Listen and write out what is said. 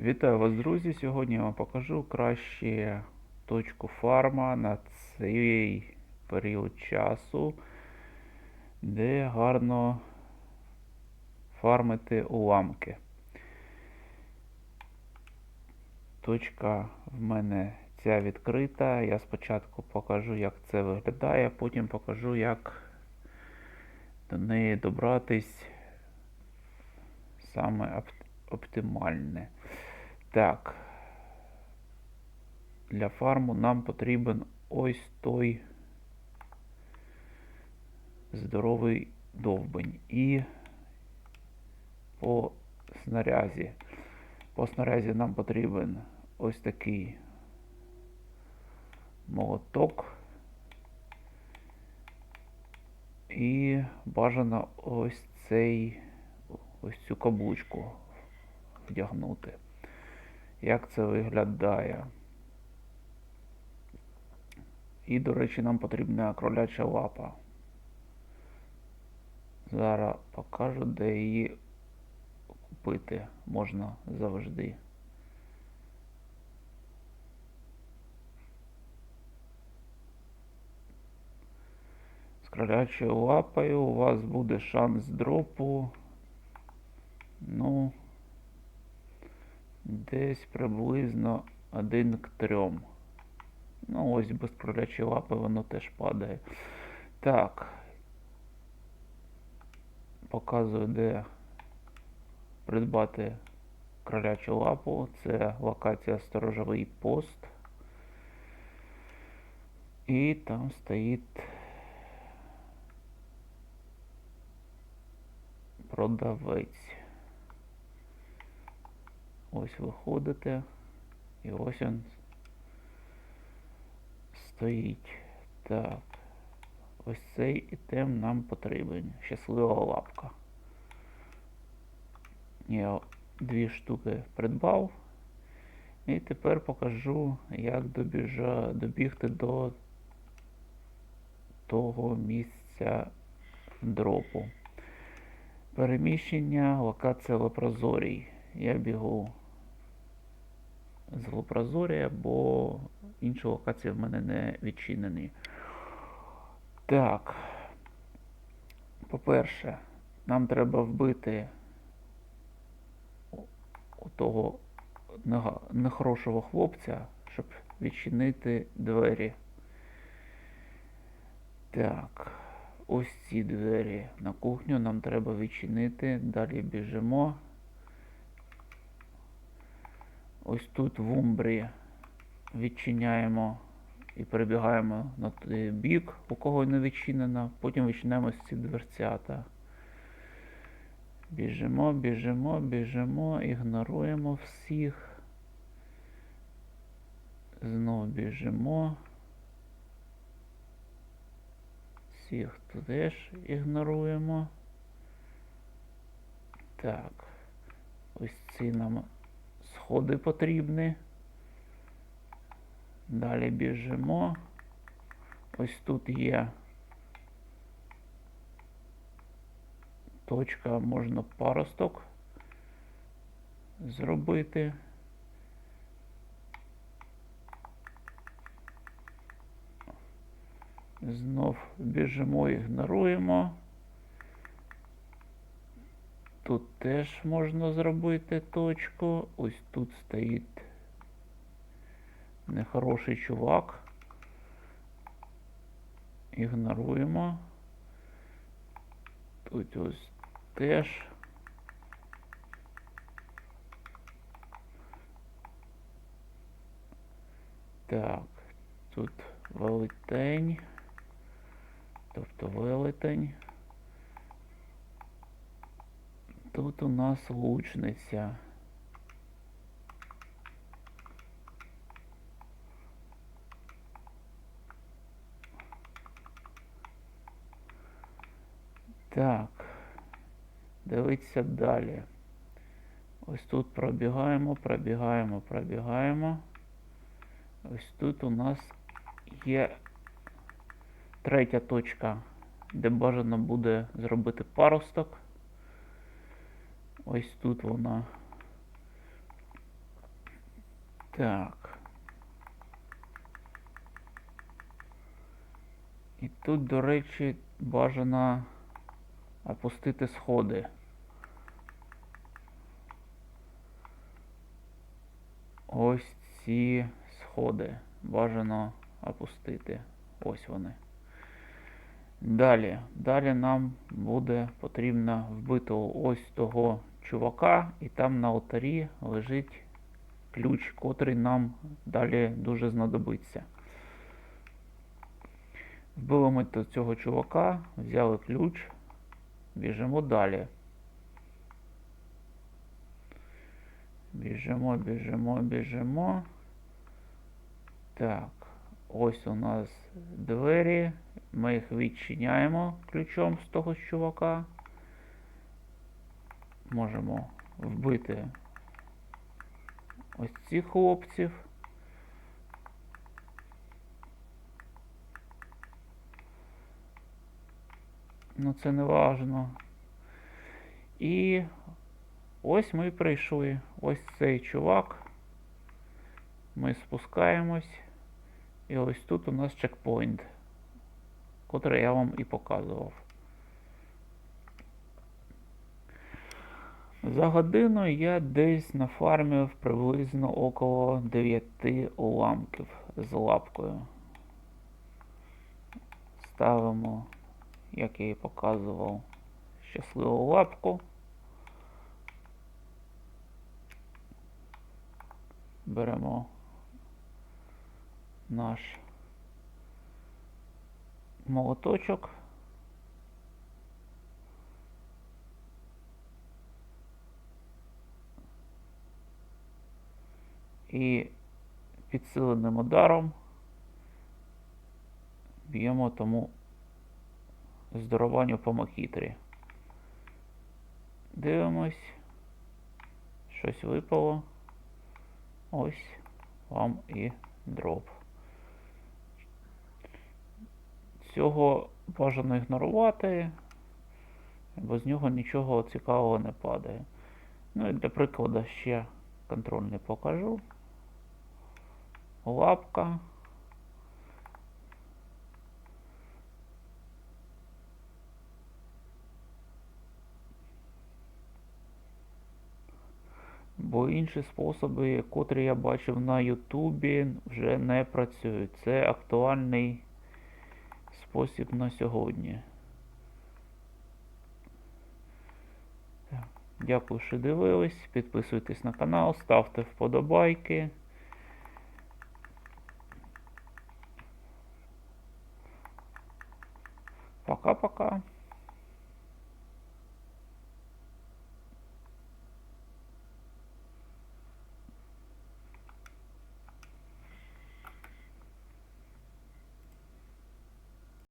Вітаю вас, друзі! Сьогодні я вам покажу краще точку фарма на цей період часу, де гарно фармити уламки. Точка в мене ця відкрита. Я спочатку покажу, як це виглядає, потім покажу, як до неї добратись саме оптимальне. Так. Для фарму нам потрібен ось той здоровий довбень. І по снарязі. По снарязі нам потрібен ось такий молоток. І бажано ось цей ось цю каблучку вдягнути. Як це виглядає? І, до речі, нам потрібна кроляча лапа. Зараз покажу, де її купити можна завжди. З кролячою лапою у вас буде шанс дропу. Ну, десь приблизно 1 к 3. Ну, ось без кролячої лапи воно теж падає. Так. Показую, де придбати кролячу лапу. Це локація Сторожовий пост. І там стоїть продавець. Ось виходите. І ось він стоїть. Так. Ось цей ітем нам потрібен. Щаслива лапка. Я дві штуки придбав. І тепер покажу, як добіжа, добігти до того місця дропу. Переміщення, локація Лепрозорій. Я бігу з Лепрозорія, бо інші локації в мене не відчинені. Так. По-перше, нам треба вбити того нехорошого хлопця, щоб відчинити двері. Так. Ось ці двері на кухню нам треба відчинити. Далі біжимо. Ось тут в Умбрі відчиняємо і перебігаємо на той бік, у кого не відчинено. Потім відчиняємо ці дверцята. Біжимо, біжимо, біжимо, ігноруємо всіх. Знову біжимо. Всіх теж ігноруємо. Так. Ось ці нам сходи потрібні. Далі біжимо. Ось тут є точка, можна паросток зробити. Знов біжимо, ігноруємо. Тут теж можна зробити точку. Ось тут стоїть нехороший чувак. Ігноруємо. Тут ось теж. Так, тут велетень. Тобто велетень. Тут у нас лучниця. Так. Дивіться далі. Ось тут пробігаємо, пробігаємо, пробігаємо. Ось тут у нас є третя точка, де бажано буде зробити паросток. Ось тут вона Так. І тут, до речі, бажано опустити сходи. Ось ці сходи бажано опустити. Ось вони. Далі. Далі нам буде потрібно вбити ось того чувака, і там на алтарі лежить ключ, котрий нам далі дуже знадобиться. Вбили ми до цього чувака, взяли ключ, біжимо далі. Біжимо, біжимо, біжимо. Так, ось у нас двері. Ми їх відчиняємо ключом з того чувака. Можемо вбити ось цих хлопців. Ну це не важно. І ось ми прийшли. Ось цей чувак. Ми спускаємось. І ось тут у нас чекпоінт, котрий я вам і показував. За годину я десь нафармив приблизно около 9 уламків з лапкою. Ставимо, як я і показував, щасливу лапку. Беремо наш молоточок. І підсиленим ударом б'ємо тому здорованню по макітрі. Дивимось, щось випало. Ось вам і дроп. Цього бажано ігнорувати, бо з нього нічого цікавого не падає. Ну і для прикладу ще контрольний покажу. Лапка. Бо інші способи, котрі я бачив на Ютубі, вже не працюють. Це актуальний спосіб на сьогодні. Дякую, що дивились. Підписуйтесь на канал, ставте вподобайки. Пока-пока.